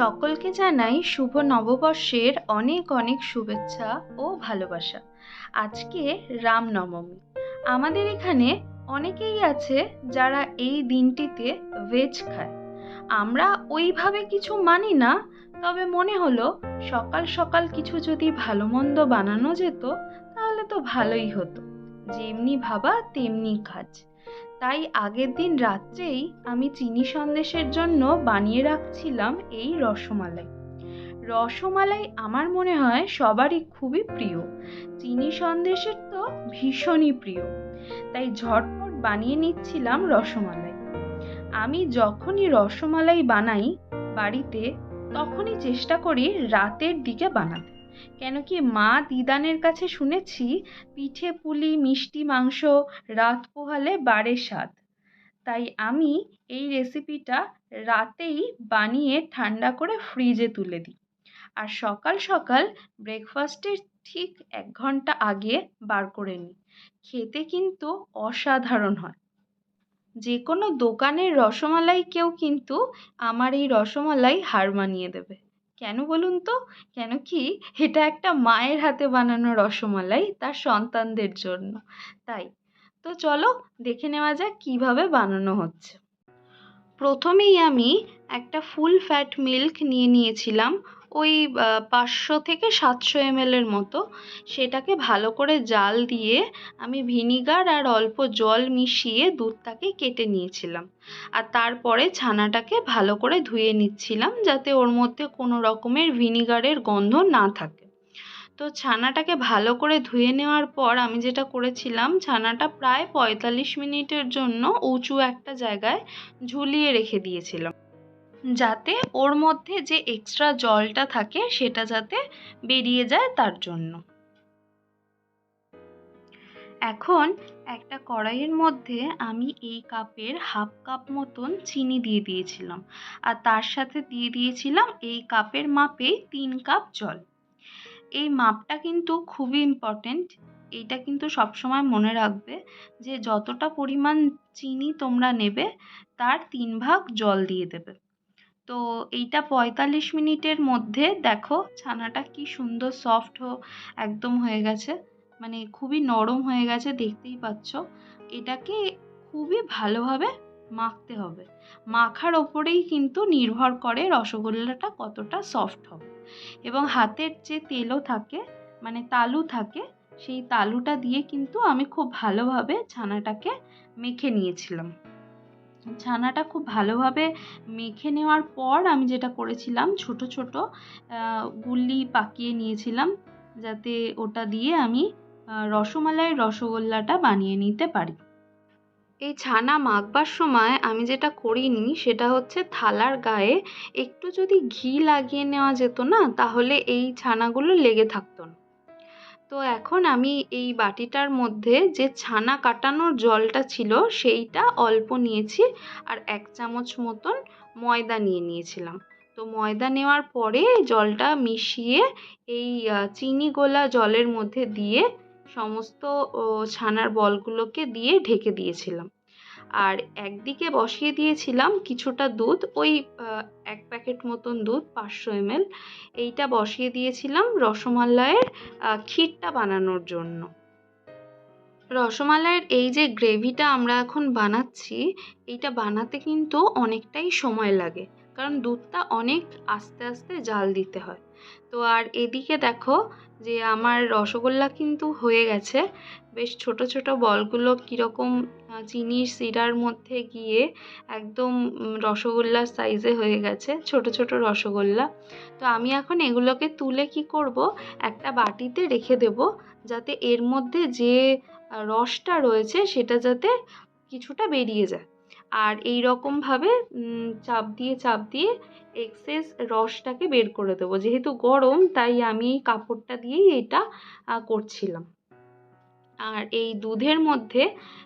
সকলকে জানাই শুভ নববর্ষের অনেক অনেক শুভেচ্ছা ও ভালোবাসা। আজকে রামনবমী। আমাদের এখানে অনেকেই আছে যারা এই দিনটিতে ভেজ খায়। আমরা ওইভাবে কিছু মানি না, তবে মনে হলো সকাল সকাল কিছু যদি ভালো মন্দ বানানো যেত, তাহলে তো ভালোই হতো। যেমনি ভাবা, তেমনি কাজ। তাই আগের দিন রাত্রেই আমি চিনি সন্দেশের জন্য বানিয়ে রাখছিলাম এই রসমালাই। রসমালাই আমার মনে হয় সবারই খুবই প্রিয়। চিনি সন্দেশের তো ভীষণই প্রিয়। তাই ঝটপট বানিয়ে নিচ্ছিলাম রসমালাই। আমি যখনই রসমালাই বানাই বাড়িতে, তখনই চেষ্টা করি রাতের দিকে বানাতে। কেন কি মা দিদানের কাছে শুনেছি পিঠে পুলি, মিষ্টি মাংস, রাত পোহালে বাড়ে স্বাদ। তাই আমি এই রেসিপিটা রাতেই বানিয়ে ঠান্ডা করে ফ্রিজে তুলে দিই। আর সকাল সকাল ব্রেকফাস্টের ঠিক এক ঘণ্টা আগে বার করে নিই। খেতে কিন্তু অসাধারণ হয়। যে কোনো দোকানের রসমালাই কেউ কিন্তু আমার এই রসমালাই হার মানিয়ে দেবে। কেন বলুন তো? কেন কি এটা একটা মায়ের হাতে বানানো রসমালাই তার সন্তানদের জন্য। তাই তো চলো দেখে নেওয়া যাক কীভাবে বানানো হচ্ছে। প্রথমেই আমি একটা ফুল ফ্যাট মিল্ক নিয়ে নিয়েছিলাম। ওই পাঁচশো থেকে সাতশো এমএলের মতো সেটাকে ভালো করে জাল দিয়ে আমি ভিনিগার আর অল্প জল মিশিয়ে দুধটাকে কেটে নিয়েছিলাম। আর তারপরে ছানাটাকে ভালো করে ধুয়ে নিচ্ছিলাম যাতে ওর মধ্যে কোনো রকমের ভিনিগারের গন্ধ না থাকে। তো ছানাটাকে ভালো করে ধুয়ে নেওয়ার পর আমি যেটা করেছিলাম, ছানাটা প্রায় পঁয়তাল্লিশ মিনিটের জন্য উঁচু একটা জায়গায় ঝুলিয়ে রেখে দিয়েছিলাম। যাতে ওর মধ্যে যে এক্সট্রা জলটা থাকে সেটা যাতে বেরিয়ে যায় তার জন্য। এখন একটা কড়াইয়ের মধ্যে আমি এই কাপের হাফ কাপ মতন চিনি দিয়ে দিয়েছিলাম। আর তার সাথে দিয়ে দিয়েছিলাম এই কাপের মাপে তিন কাপ জল। এই মাপটা কিন্তু খুবই ইম্পর্টেন্ট এইটা কিন্তু সবসময় মনে রাখবে যে যতটা পরিমাণ চিনি তোমরা নেবে, তার তিন ভাগ জল দিয়ে দেবে। তো এইটা পঁয়তাল্লিশ মিনিটের মধ্যে দেখো ছানাটা কি সুন্দর সফট একদম হয়ে গেছে। মানে খুবই নরম হয়ে গেছে, দেখতেই পাচ্ছ। এটাকে খুবই ভালোভাবে মাখতে হবে। মাখার ওপরেই কিন্তু নির্ভর করে রসগোল্লাটা কতটা সফট হবে। এবং হাতের যে তেলও থাকে মানে তালু থাকে, সেই তালুটা দিয়ে কিন্তু আমি খুব ভালোভাবে ছানাটাকে মেখে নিয়েছিলাম। ছানাটা খুব ভালোভাবে মেখে নেওয়ার পর আমি যেটা করেছিলাম, ছোট ছোট গুল্লি পাকিয়ে নিয়েছিলাম যাতে ওটা দিয়ে আমি রসমালাই রসগোল্লাটা বানিয়ে নিতে পারি। এই ছানা মাখবার সময় আমি যেটা করিনি সেটা হচ্ছে থালার গায়ে একটু যদি ঘি লাগিয়ে নেওয়া যেত না, তাহলে এই ছানাগুলো লেগে থাকতো না। তো এখন আমি এই বাটিটার মধ্যে যে ছানা কাটানোর জলটা ছিল সেইটা অল্প নিয়েছি আর এক চামচ মতন ময়দা নিয়ে নিয়েছিলাম। তো ময়দা নেওয়ার পরে জলটা মিশিয়ে এই চিনি গোলা জলের মধ্যে দিয়ে সমস্ত ছানার বলগুলোকে দিয়ে ঢেকে দিয়েছিলাম। আর একদিকে বসিয়ে দিয়েছিলাম কিছুটা দুধ, ওই এক প্যাকেট মতন দুধ, পাঁচশো এমএল। এইটা বসিয়ে দিয়েছিলাম রসমালাইয়ের ক্ষীরটা বানানোর জন্য। রসমালাইয়ের এই যে গ্রেভিটা আমরা এখন বানাচ্ছি, এইটা বানাতে কিন্তু অনেকটাই সময় লাগে। কারণ দুধটা অনেক আস্তে আস্তে জাল দিতে হয়। তো আর এদিকে দেখো যে আমার রসগোল্লা কিন্তু হয়ে গেছে। বেশ ছোট ছোট বলগুলো কীরকম চিনির শিরার মধ্যে গিয়ে একদম রসগোল্লার সাইজে হয়ে গেছে, ছোট ছোট রসগোল্লা। তো আমি এখন এগুলোকে তুলে কি করব? একটা বাটিতে রেখে দেব, যাতে এর মধ্যে যে রসটা রয়েছে সেটা যাতে কিছুটা বেরিয়ে যায়। আর এই রকমভাবে চাপ দিয়ে চাপ দিয়ে এক্সেস রসটাকে বের করে দেবো। যেহেতু গরম, তাই আমি কাপড়টা দিয়েই এটা করছিলাম। আর এই দুধের মধ্যে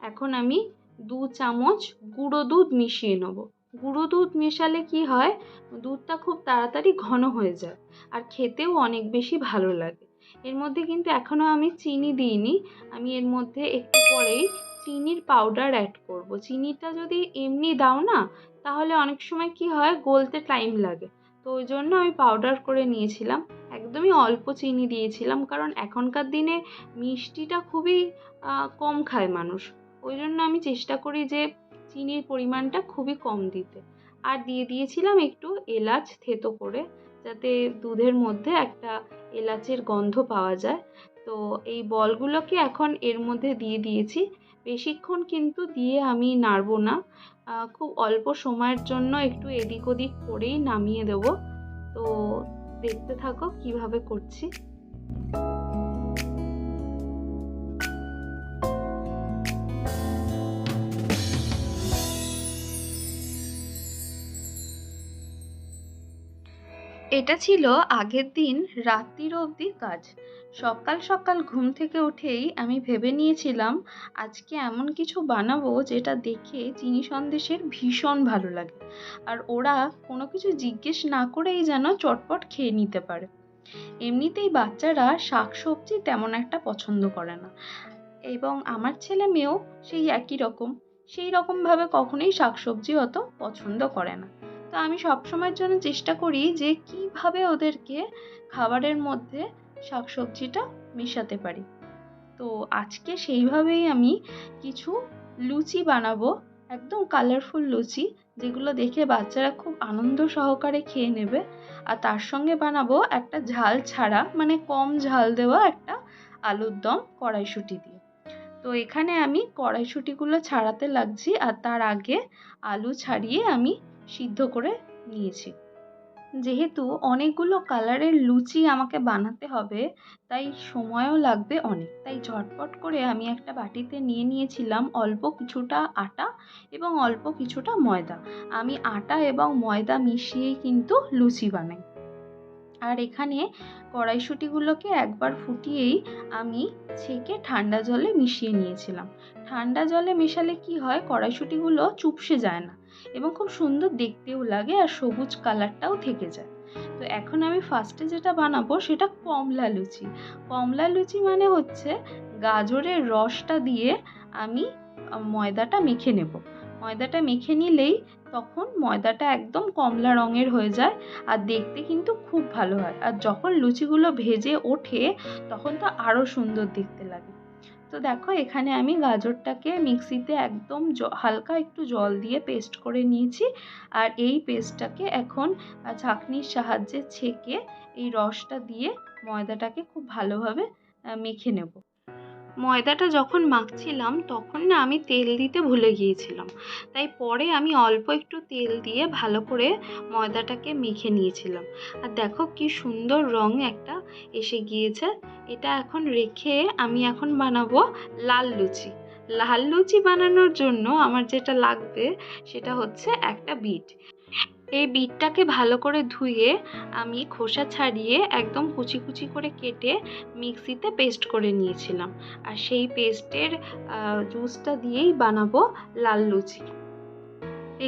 এখন আমি দু চামচ গুঁড়ো দুধ মিশিয়ে নেব। গুঁড়ো দুধ মেশালে কি হয়, দুধটা খুব তাড়াতাড়ি ঘন হয়ে যায় আর খেতেও অনেক বেশি ভালো লাগে। এর মধ্যে কিন্তু এখনও আমি চিনি দিইনি। আমি এর মধ্যে একটু পরেই চিনির পাউডার অ্যাড করব। চিনিটা যদি এমনি দাও না, তাহলে অনেক সময় কি হয়, গলতে টাইম লাগে। তো ওই জন্য আমি পাউডার করে নিয়েছিলাম। একদমই অল্প চিনি দিয়েছিলাম, কারণ এখনকার দিনে মিষ্টিটা খুবই কম খায় মানুষ। ওই জন্য আমি চেষ্টা করি যে চিনির পরিমাণটা খুবই কম দিতে। আর দিয়ে দিয়েছিলাম একটু এলাচ থেতো করে। যাতে দুধের মধ্যে একটা এলাচের গন্ধ পাওয়া যায়। তো এই বলগুলোকে এখন এর মধ্যে দিয়ে দিয়েছি। বেশিক্ষণ কিন্তু দিয়ে আমি নাড়বো না। খুব অল্প সময়ের জন্য একটু এদিক ওদিক করেই নামিয়ে দেব। তো দেখতে থাকো কীভাবে করছি। এটা ছিল আগের দিন রাত্রির অবধি কাজ। সকাল সকাল ঘুম থেকে উঠেই আমি ভেবে নিয়েছিলাম, আজকে এমন কিছু বানাবো যেটা দেখে চিনি সন্দেশের ভীষণ ভালো লাগে। আর ওরা কোনো কিছু জিজ্ঞেস না করেই যেন চটপট খেয়ে নিতে পারে। এমনিতেই বাচ্চারা শাক সবজি তেমন একটা পছন্দ করে না। এবং আমার ছেলে মেয়েও সেই একই রকম। সেই রকমভাবে কখনোই শাক সবজি অত পছন্দ করে না। তো আমি সবসময়ের জন্য চেষ্টা করি যে কীভাবে ওদেরকে খাবারের মধ্যে শাক সবজিটা মেশাতে পারি। তো আজকে সেইভাবেই আমি কিছু লুচি বানাবো, একদম কালারফুল লুচি, যেগুলো দেখে বাচ্চারা খুব আনন্দ সহকারে খেয়ে নেবে। আর তার সঙ্গে বানাবো একটা ঝাল ছাড়া মানে কম ঝাল দেওয়া একটা আলুর দম কড়াইশুঁটি দিয়ে। তো এখানে আমি কড়াইশুঁটিগুলো ছাড়াতে লাগছি আর তার আগে আলু ছাড়িয়ে আমি সিদ্ধ করে নিয়েছি। যেহেতু অনেকগুলো কালারের লুচি আমাকে বানাতে হবে, তাই সময়ও লাগবে অনেক। তাই ঝটপট করে আমি একটা বাটিতে নিয়ে নিয়েছিলাম অল্প কিছুটা আটা এবং অল্প কিছুটা ময়দা। আমি আটা এবং ময়দা মিশিয়েই কিন্তু লুচি বানাই। আর এখানে কড়াইশুঁটিগুলোকে একবার ফুটিয়েই আমি ছেঁকে ঠান্ডা জলে মিশিয়ে নিয়েছিলাম। ঠান্ডা জলে মেশালে কি হয়? কড়াইশুঁটিগুলো চুপসে যায় না এবং খুব সুন্দর দেখতেও লাগে আর সবুজ কালারটাও থেকে যায়। তো এখন আমি ফার্স্টে যেটা বানাবো সেটা কমলা লুচি। কমলা লুচি মানে হচ্ছে গাজরের রসটা দিয়ে আমি ময়দাটা মেখে নেব। ময়দাটা মেখে নিলেই তখন ময়দাটা একদম কমলা রঙের হয়ে যায় আর দেখতে কিন্তু খুব ভালো হয়। আর যখন লুচিগুলো ভেজে ওঠে, তখন তো আরও সুন্দর দেখতে লাগে। তো দেখো, এখানে আমি গাজরটাকে মিক্সিতে একদম হালকা একটু জল দিয়ে পেস্ট করে নিয়েছি। আর এই পেস্টটাকে এখন ছাঁকনির সাহায্যে ছেঁকে এই রসটা দিয়ে ময়দাটাকে খুব ভালোভাবে মেখে নেব। ময়দাটা যখন মাখছিলাম, তখন না আমি তেল দিতে ভুলে গিয়েছিলাম। তাই পরে আমি অল্প একটু তেল দিয়ে ভালো করে ময়দাটাকে মেখে নিয়েছিলাম। আর দেখো কি সুন্দর রং একটা এসে গিয়েছে। এটা এখন রেখে আমি এখন বানাবো লাল লুচি। লাল লুচি বানানোর জন্য আমার যেটা লাগবে, সেটা হচ্ছে একটা বিট। এই বিটটাকে ভালো করে ধুয়ে আমি খোসা ছাড়িয়ে একদম কুচি কুচি করে কেটে মিক্সিতে পেস্ট করে নিয়েছিলাম। আর সেই পেস্টের জুসটা দিয়েই বানাবো লাল লুচি।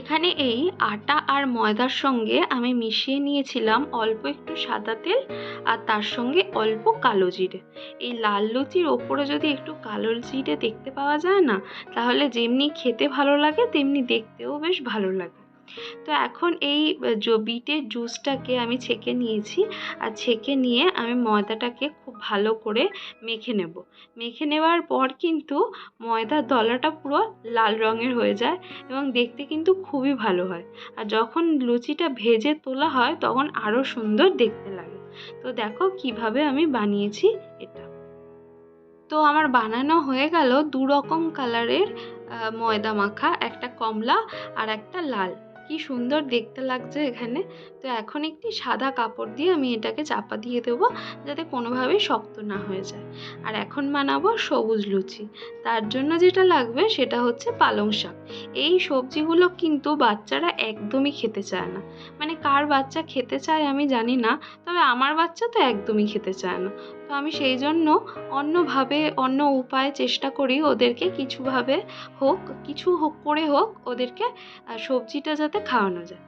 এখানে এই আটা আর ময়দার সঙ্গে আমি মিশিয়ে নিয়েছিলাম অল্প একটু সাদা তেল আর তার সঙ্গে অল্প কালো জিরে। এই লাল লুচির ওপরে যদি একটু কালো জিরে দেখতে পাওয়া যায় না, তাহলে যেমনি খেতে ভালো লাগে, তেমনি দেখতেও বেশ ভালো লাগে। তো এখন এই বিটের জুসটাকে আমি ছেঁকে নিয়েছি। আর ছেঁকে নিয়ে আমি ময়দাটাকে খুব ভালো করে মেখে নেব। মেখে নেওয়ার পর কিন্তু ময়দার দলাটা পুরো লাল রঙের হয়ে যায় এবং দেখতে কিন্তু খুবই ভালো হয়। আর যখন লুচিটা ভেজে তোলা হয় তখন আরও সুন্দর দেখতে লাগে। তো দেখো কীভাবে আমি বানিয়েছি এটা। তো আমার বানানো হয়ে গেল দু রকম কালারের ময়দা মাখা, একটা কমলা আর একটা লাল। কি সুন্দর দেখতে লাগছে এখানে। তো এখন একটি সাদা কাপড় দিয়ে আমি এটাকে চাপা দিয়ে দেবো, যাতে কোনোভাবেই শক্ত না হয়ে যায়। আর এখন বানাবো সবুজ লুচি। তার জন্য যেটা লাগবে সেটা হচ্ছে পালং শাক। এই সবজিগুলো কিন্তু বাচ্চারা একদমই খেতে চায় না। মানে কার বাচ্চা খেতে চায় আমি জানি না, তবে আমার বাচ্চা তো একদমই খেতে চায় না। তো আমি সেই জন্য অন্যভাবে, অন্য উপায়ে চেষ্টা করি ওদেরকে কিছুভাবে হোক, কিছু হোক করে হোক ওদেরকে সবজিটা যাতে খাওয়ানো যায়।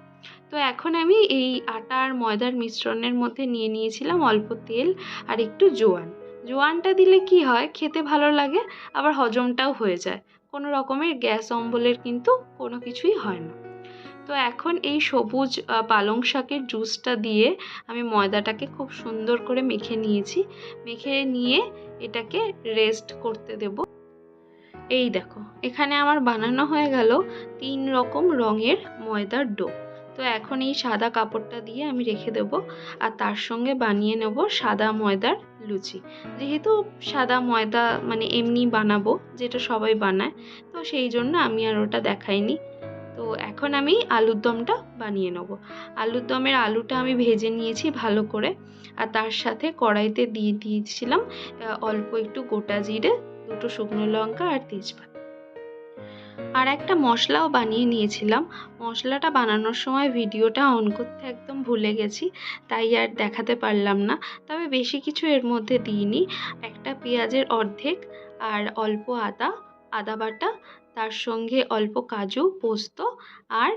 তো এখন আমি এই আটা আর ময়দার মিশ্রণের মধ্যে নিয়ে নিয়েছিলাম অল্প তেল আর একটু জোয়ান। জোয়ানটা দিলে কি হয়, খেতে ভালো লাগে, আবার হজমটাও হয়ে যায়। কোনো রকমের গ্যাস, অম্বলের কিন্তু কোনো কিছুই হয় না। তো এখন এই সবুজ পালং শাকের জুসটা দিয়ে আমি ময়দাটাকে খুব সুন্দর করে মেখে নিয়েছি। মেখে নিয়ে এটাকে রেস্ট করতে দেব। এই দেখো, এখানে আমার বানানো হয়ে গেল তিন রকম রঙের ময়দার ডো। তো এখন এই সাদা কাপড়টা দিয়ে আমি রেখে দেব আর তার সঙ্গে বানিয়ে নেব সাদা ময়দার লুচি। যেহেতু সাদা ময়দা মানে এমনি বানাবো, যেটা সবাই বানায়, তো সেই জন্য আমি আর ওটা দেখাইনি। তো এখন আমি আলুর দমটা বানিয়ে নেব। আলুর দমের আলুটা আমি ভেজে নিয়েছি ভালো করে। আর তার সাথে কড়াইতে দিয়ে দিয়েছিলাম অল্প একটু গোটা জিরে, দুটো শুকনো লঙ্কা আর তেজপাতা। আর একটা মশলাও বানিয়ে নিয়েছিলাম। মশলাটা বানানোর সময় ভিডিওটা অন করতে একদম ভুলে গেছি, তাই আর দেখাতে পারলাম না। তবে বেশি কিছু এর মধ্যে দিইনি। একটা পেঁয়াজের অর্ধেক আর অল্প আদা আদা বাটা তার সঙ্গে অল্প কাজু, পোস্ত আর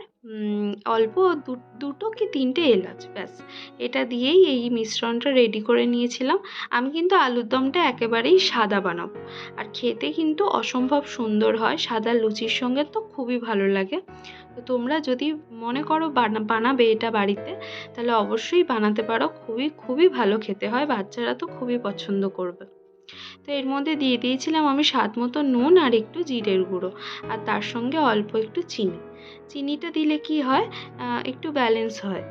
অল্প দুটো কি তিনটে এলাচ, ব্যাস। এটা দিয়েই এই মিশ্রণটা রেডি করে নিয়েছিলাম। আমি কিন্তু আলুর দমটা একেবারেই সাদা বানাবো। আর খেতে কিন্তু অসম্ভব সুন্দর হয়, সাদা লুচির সঙ্গে তো খুবই ভালো লাগে। তো তোমরা যদি মনে করো বানা- বানাবে এটা বাড়িতে, তাহলে অবশ্যই বানাতে পারো। খুবই খুবই ভালো খেতে হয়, বাচ্চারা তো খুবই পছন্দ করবে। তো এর মধ্যে দিয়ে দিয়েছিলাম আমি স্বাদ মতো নুন আর একটু জিরের গুঁড়ো আর তার সঙ্গে অল্প একটু চিনি। চিনিটা দিলে কি হয়? একটু ব্যালেন্স হয়।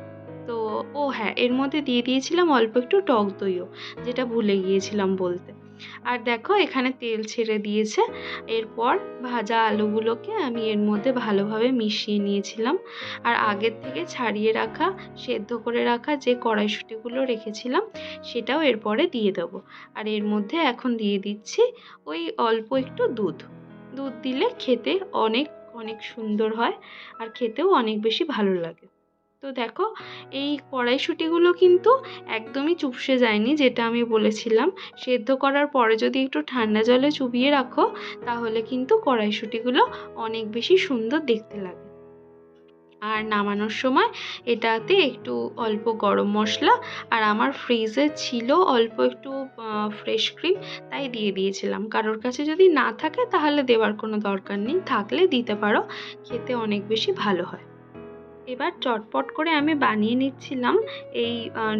তো, ও হ্যাঁ এর মধ্যে দিয়ে দিয়েছিলাম অল্প একটু টক দইও, যেটা ভুলে গিয়েছিলাম বলতে। আর দেখো এখানে তেল ছেড়ে দিয়েছে। এরপর ভাজা আলুগুলোকে আমি এর মধ্যে ভালোভাবে মিশিয়ে নিয়েছিলাম। আর আগের থেকে ছাড়িয়ে রাখা, সেদ্ধ করে রাখা যে কড়াইশুঁটিগুলো রেখেছিলাম, সেটাও এরপরে দিয়ে দেবো। আর এর মধ্যে এখন দিয়ে দিচ্ছি ওই অল্প একটু দুধ। দুধ দিলে খেতে অনেক অনেক সুন্দর হয় আর খেতেও অনেক বেশি ভালো লাগে। তো দেখো, এই কড়াইশুঁটিগুলো কিন্তু একদমই চুপসে যায়নি, যেটা আমি বলেছিলাম। সেদ্ধ করার পরে যদি একটু ঠান্ডা জলে চুবিয়ে রাখো, তাহলে কিন্তু কড়াইশুঁটিগুলো অনেক বেশি সুন্দর দেখতে লাগে। আর নামানোর সময় এটাতে একটু অল্প গরম মশলা আর আমার ফ্রিজে ছিল অল্প একটু ফ্রেশ ক্রিম তাই দিয়ে দিয়েছিলাম। কারোর কাছে যদি না থাকে, তাহলে দেওয়ার কোনো দরকার নেই। থাকলে দিতে পারো, খেতে অনেক বেশি ভালো হয়। এবার চটপট করে আমি বানিয়ে নিচ্ছিলাম এই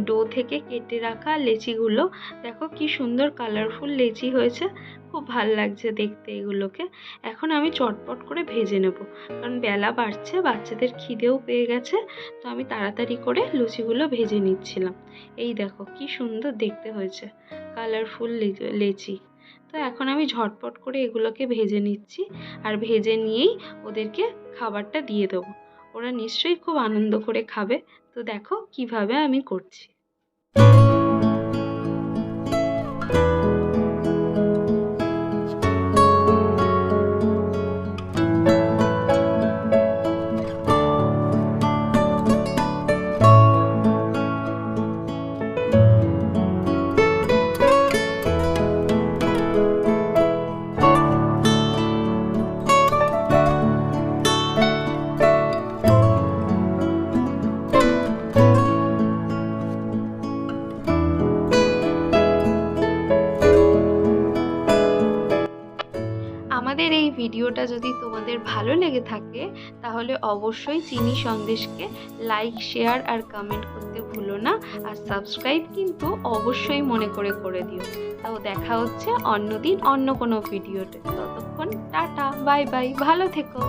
ডো থেকে কেটে রাখা লেচিগুলো। দেখো কি সুন্দর কালারফুল লেচি হয়েছে, খুব ভালো লাগছে দেখতে এগুলোকে। এখন আমি চটপট করে ভেজে নেব, কারণ বেলা বাড়ছে, বাচ্চাদের খিদেও পেয়ে গেছে, তো আমি তাড়াতাড়ি করে লুচিগুলো ভেজে নিচ্ছিলাম। এই দেখো কি সুন্দর দেখতে হয়েছে কালারফুল লেচি। তো এখন আমি ঝটপট করে এগুলোকে ভেজে নিচ্ছি, আর ভেজে নিয়েই ওদেরকে খাবারটা দিয়ে দেবো। ওরা নিশ্চয়ই খুব আনন্দ করে খাবে। তো দেখো কীভাবে আমি করছি। ভিডিওটা যদি তোমাদের ভালো লেগে থাকে, তাহলে অবশ্যই চিনি সন্দেশকে লাইক শেয়ার আর কমেন্ট করতে ভুলো না। আর সাবস্ক্রাইব কিন্তু অবশ্যই মনে করে করে দিও। তাও দেখা হচ্ছে অন্যদিন অন্য কোনো ভিডিওতে। ততক্ষণ টাটা বাই বাই ভালো থেকো।